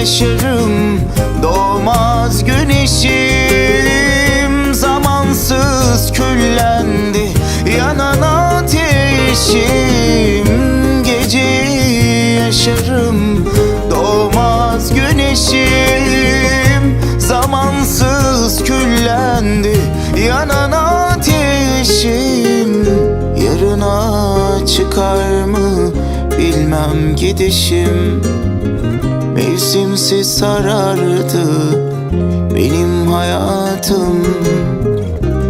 yaşarım doğmaz güneşim. Zamansız küllendi yanan ateşim. Gece yaşarım doğmaz güneşim. Zamansız küllendi yanan ateşim. Yarına çıkar mı bilmem gidişim Mevsimsiz sarardı benim hayatım.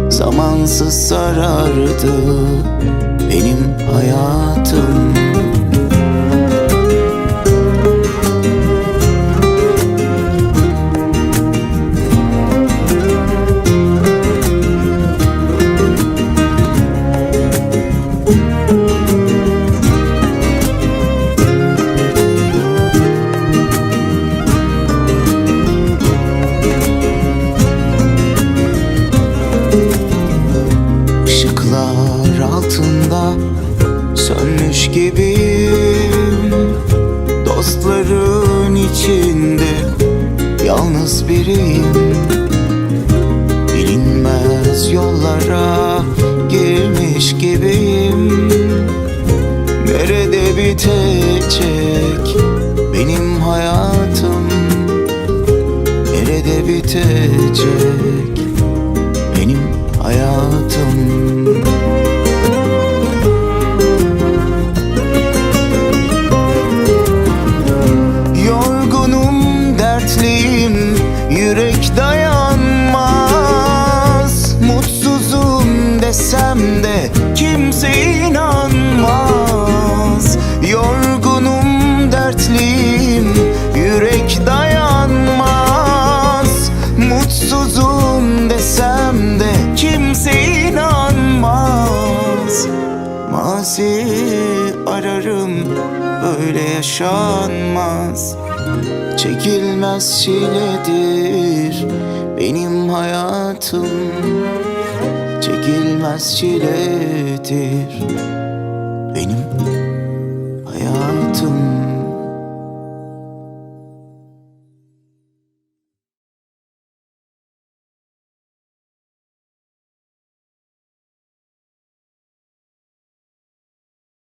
Zamansız sarardı benim hayatım sönmüş gibiyim Dostların içinde yalnız biriyim Bilinmez yollara girmiş gibiyim. Nerede bitecek benim hayatım? Nerede bitecek yaşanmaz. Çekilmez çiledir benim hayatım. Çekilmez çiledir benim